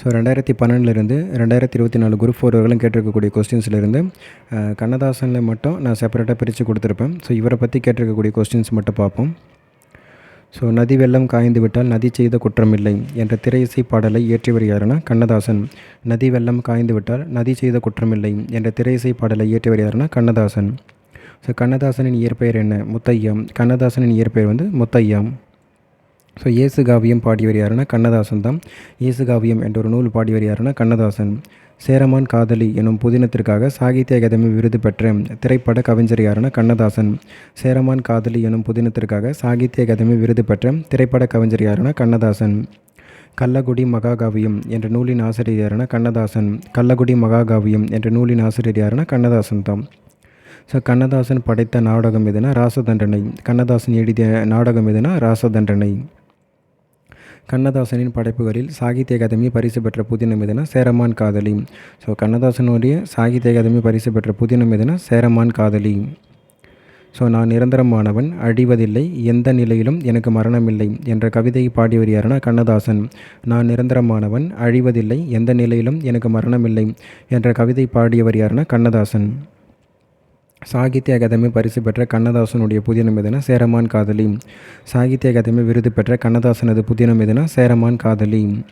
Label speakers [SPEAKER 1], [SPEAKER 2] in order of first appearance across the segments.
[SPEAKER 1] So ரெண்டாயிரத்தி பன்னெண்டுலேருந்து ரெண்டாயிரத்தி இருபத்தி நாலு குரூப் ஃபோர் வரைக்கும் கேட்டிருக்கக்கூடிய கொஸ்டின்ஸ்லேருந்து கண்ணதாசனில் மட்டும் நான் செப்பரேட்டாக பிரித்து கொடுத்துருப்பேன். ஸோ இவரை பற்றி கேட்டிருக்கக்கூடிய கொஸ்டின்ஸ் மட்டும் பார்ப்போம். ஸோ நதி வெள்ளம் காய்ந்து விட்டால் நதி செய்த குற்றமில்லை என்ற திரையிசை பாடலை இயற்றியவர் யாருன்னா கண்ணதாசன். நதி வெள்ளம் காய்ந்து விட்டால் நதி செய்த குற்றமில்லை என்ற திரையிசை பாடலை இயற்றியவர் யாருன்னா கண்ணதாசன். ஸோ கண்ணதாசனின் இயற்பெயர் என்ன? முத்தையா. கண்ணதாசனின் இயற்பெயர் வந்து முத்தையா. ஸோ இயேசு காவியம் பாடியவர் யாருன்னா கண்ணதாசன் தான் இயேசு காவியம் என்ற ஒரு நூல் பாடியவர் யாருன்னா கண்ணதாசன் சேரமான் காதலி எனும் புதினத்திற்காக சாகித்ய அகாதமி விருது பெற்ற திரைப்பட கவிஞர் யாருன்னா கண்ணதாசன் சேரமான் காதலி எனும் புதினத்திற்காக சாகித்ய அகாதமி விருது பெற்ற திரைப்பட கவிஞர் யாருன்னா கண்ணதாசன் கள்ளக்குடி மகாகாவியம் என்ற நூலின் ஆசிரியர் யாருன்னா கண்ணதாசன் கள்ளக்குடி மகாகாவியம் என்ற நூலின் ஆசிரியர் யாருன்னா கண்ணதாசன் தான் ஸோ கண்ணதாசன் படைத்த நாடகம் எதுனா ராசதண்டனை கண்ணதாசன் எழுதிய நாடகம் எதுனா ராசதண்டனை கண்ணதாசனின் படைப்புகளில் சாகித்ய அகாதமி பரிசு பெற்ற புதினம் எதுனா சேரமான் காதலி. ஸோ கண்ணதாசனுடைய சாகித்ய அகாதமி பரிசு பெற்ற புதினம் எதுனா சேரமான் காதலி. ஸோ நான் நிரந்தரமானவன் அழிவதில்லை எந்த நிலையிலும் எனக்கு மரணமில்லை என்ற கவிதையை பாடியவர் யாருன்னா கண்ணதாசன். நான் நிரந்தரமானவன் அழிவதில்லை எந்த நிலையிலும் எனக்கு மரணமில்லை என்ற கவிதை பாடியவர் யாருன்னா கண்ணதாசன். சாகித்ய அகாதமி பரிசு பெற்ற கண்ணதாசனுடைய புதினம் எதுனா சேரமான் காதலி. சாகித்ய அகாதமி விருது பெற்ற கண்ணதாசனது புதினம் எதுனா சேரமான் காதலி.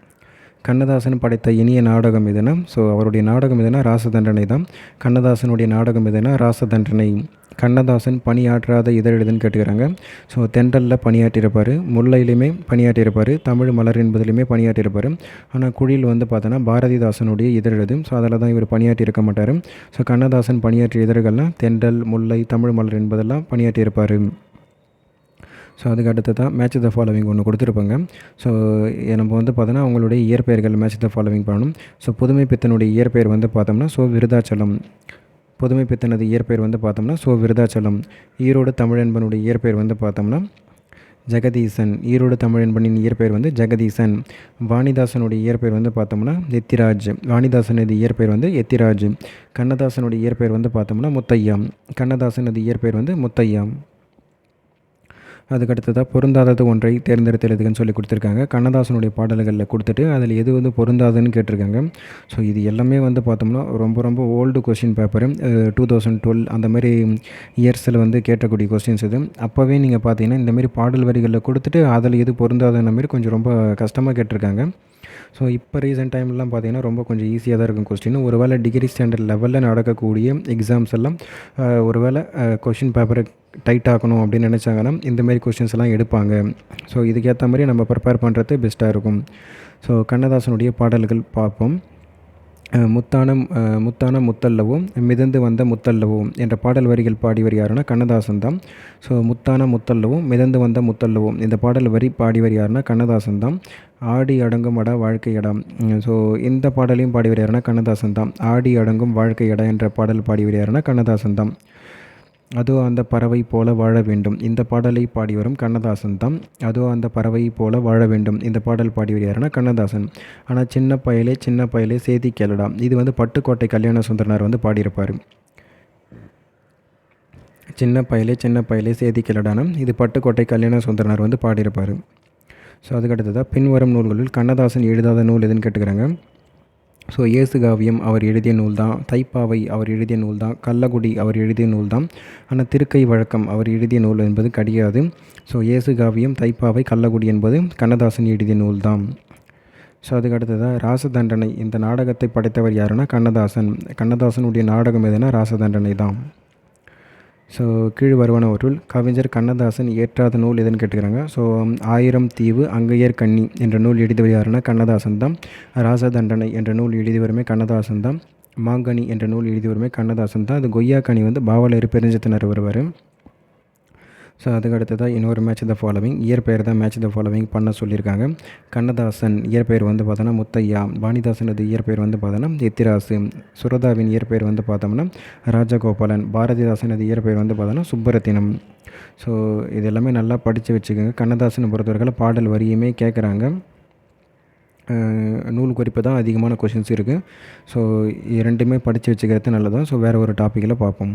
[SPEAKER 1] கண்ணதாசன் படைத்த இனிய நாடகம் எதுனா? ஸோ அவருடைய நாடகம் எதுனா? ராசதண்டனை தான். கண்ணதாசனுடைய நாடகம் எதுனா? ராசதண்டனை. கண்ணதாசன் பணியாற்றாத இதழ் எதுன்னு கேட்டுக்கிறாங்க. ஸோ தென்றலில் பணியாற்றியிருப்பார். முல்லையிலுமே பணியாற்றியிருப்பார். தமிழ் மலர் என்பதிலுமே பணியாற்றியிருப்பார். ஆனால் குழியில் வந்து பார்த்தோன்னா பாரதிதாசனுடைய இதழ் ஸோ அதில் தான் இவர் பணியாற்றியிருக்க மாட்டார். ஸோ கண்ணதாசன் பணியாற்றிய இதழ்கள்லாம் தென்றல் முல்லை தமிழ் மலர் என்பதெல்லாம் பணியாற்றியிருப்பார். ஸோ அதுக்கு அடுத்து தான் மேட்ச் த ஃபாலோவிங் ஒன்று கொடுத்துருப்பாங்க ஸோ நம்ம வந்து பார்த்தோன்னா அவங்களுடைய இயற்பெயர்கள் மேட்ச் த ஃபாலோவிங் பண்ணணும். ஸோ புதுமை பித்தனுடைய இயற்பெயர் வந்து பார்த்தோம்னா ஸோ விருதாச்சலம். புதுமை பித்தனது இயற்பெயர் வந்து பார்த்தோம்னா ஸோ விருதாச்சலம். ஈரோடு தமிழன்பனுடைய இயற்பெயர் வந்து பார்த்தோம்னா ஜெகதீசன். ஈரோடு தமிழன்பனின் இயற்பெயர் வந்து ஜெகதீசன். வாணிதாசனுடைய இயற்பெயர் வந்து பார்த்தோம்னா எத்திராஜ். வாணிதாசனது இயற்பெயர் வந்து எத்திராஜ். கண்ணதாசனுடைய இயற்பெயர் வந்து பார்த்தோம்னா முத்தையா. கண்ணதாசனது இயற்பெயர் வந்து முத்தையா. அதுக்கடுத்ததாக பொருந்தாதது ஒன்றை தேர்ந்தெடுத்து எழுதுகன்னு சொல்லி கொடுத்துருக்காங்க. கண்ணதாசனுடைய பாடல்களில் கொடுத்துட்டு அதில் எது வந்து பொருந்தாதுன்னு கேட்டிருக்காங்க. ஸோ இது எல்லாமே வந்து பார்த்தோம்னா ரொம்ப ரொம்ப old question paper two thousand twelve அந்த மாதிரி இயர்ஸில் வந்து கேட்டக்கூடிய கொஸ்டின்ஸ் இது. அப்போவே நீங்கள் பார்த்தீங்கன்னா இந்தமாரி பாடல் வரிகளில் கொடுத்துட்டு அதில் எது பொருந்தாதுன்ன மாதிரி கொஞ்சம் ரொம்ப கஷ்டமாக கேட்டிருக்காங்க. ஸோ இப்போ ரீசெண்ட் டைம்லாம் பார்த்தீங்கன்னா ரொம்ப கொஞ்சம் ஈஸியாக தான் இருக்கும் கொஸ்டின் ஒரு வேளை டிகிரி ஸ்டாண்டர்ட் லெவலில் நடக்கக்கூடிய எக்ஸாம்ஸ் எல்லாம் ஒரு வேளை கொஷின் பேப்பரை டைட் ஆக்கணும் அப்படின்னு நினச்சாங்கன்னா இந்தமாரி கொஷின்ஸ் எல்லாம் எடுப்பாங்க. ஸோ இதுக்கேற்ற மாதிரி நம்ம ப்ரிப்பேர் பண்ணுறது பெஸ்ட்டாக இருக்கும். ஸோ கண்ணதாசனுடைய பாடல்கள் பார்ப்போம். முத்தான முத்தான முத்தல்லவும் மிதந்து வந்த முத்தல்லவும் என்ற பாடல் வரிகள் பாடியவர் யாருன்னா கண்ணதாசன் தான். ஸோ முத்தான முத்தல்லவும் மிதந்து வந்த முத்தல்லவும் இந்த பாடல் வரி பாடியவர் யாருன்னா கண்ணதாசன் தான். ஆடி அடங்கும் அடா வாழ்க்கை இடம் ஸோ இந்த பாடலையும் பாடியவர் யாருன்னா கண்ணதாசன் தான். ஆடி அடங்கும் வாழ்க்கை இடம் என்ற பாடல் பாடியவர் யாருன்னா கண்ணதாசன் தான். அதோ அந்த பறவை போல வாழ வேண்டும். இந்த பாடலை பாடி வரும் கண்ணதாசன் தான். அதோ அந்த பறவை போல வாழ வேண்டும். இந்த பாடல் பாடியவர் யாருன்னா கண்ணதாசன். ஆனால் சின்ன பயலே சின்ன பயலே சேதி கேளடா. இது வந்து பட்டுக்கோட்டை கல்யாண சுந்தரனார் வந்து பாடியிருப்பார். சின்ன பயலே சின்ன பயலே செய்தி கேளடான? இது பட்டுக்கோட்டை கல்யாண சுந்தரனார் வந்து பாடியிருப்பார். ஸோ அதுக்கடுத்ததாக பின்வரும் நூல்களில் கண்ணதாசன் எழுதாத நூல் எதுன்னு கேட்டுக்கிறாங்க. ஸோ இயேசுகாவியம் அவர் எழுதிய நூல் தான் தைப்பாவை அவர் எழுதிய நூல் தான் கள்ளக்குடி அவர் எழுதிய நூல் தான் ஆனால் திருக்கை வழக்கம் அவர் எழுதிய நூல் என்பது கிடையாது ஸோ இயேசு காவியம் தைப்பாவை கள்ளக்குடி என்பது கண்ணதாசன் எழுதிய நூல் தான் ஸோ அதுக்கு அடுத்ததாக ராசதண்டனை இந்த நாடகத்தை படைத்தவர் யாருன்னா கண்ணதாசன் கண்ணதாசனுடைய நாடகம் எதுனா ராசதண்டனை தான். ஸோ கீழ் வருவனவற்றுள் கவிஞர் கண்ணதாசன் ஏற்றாத நூல் எதுன்னு கேட்டுக்கிறாங்க. ஸோ ஆயிரம் தீவு அங்கையர் கண்ணி என்ற நூல் எழுதியவர் யாருன்னா கண்ணதாசன் தான். ராசதண்டனை என்ற நூல் எழுதியவருமே கண்ணதாசன் தான். மாங்கனி என்ற நூல் எழுதியவருமே கண்ணதாசன் தான். அது கொய்யா கனி வந்து பாவலர் பெருஞ்சத்தினர் வருவார் ஸோ அதுக்கு அடுத்ததாக இன்னொரு மேட்ச் த ஃபாலோவிங் இயற்பெயர் தான் மேட்ச் த ஃபாலோவிங் பண்ண சொல்லியிருக்காங்க. கண்ணதாசன் இயற்பெயர் வந்து பார்த்தோன்னா முத்தையா. வாணிதாசனது இயற்பெயர் வந்து பார்த்தோன்னா எத்திராசு. சுரதாவின் இயற்பெயர் வந்து பார்த்தோம்னா ராஜகோபாலன். பாரதிதாசனது இயற்பெயர் வந்து பார்த்தோன்னா சுப்பரத்தினம். ஸோ இது எல்லாமே நல்லா படித்து வச்சுக்கோங்க. கண்ணதாசனை பொறுத்தவரைக்கும் பாடல் வரியுமே கேட்குறாங்க நூல் குறிப்பு தான் அதிகமான கொஷின்ஸ் இருக்குது ஸோ இரண்டுமே படித்து வச்சுக்கிறது நல்லதான் ஸோ வேறு ஒரு டாப்பிக்கில் பார்ப்போம்.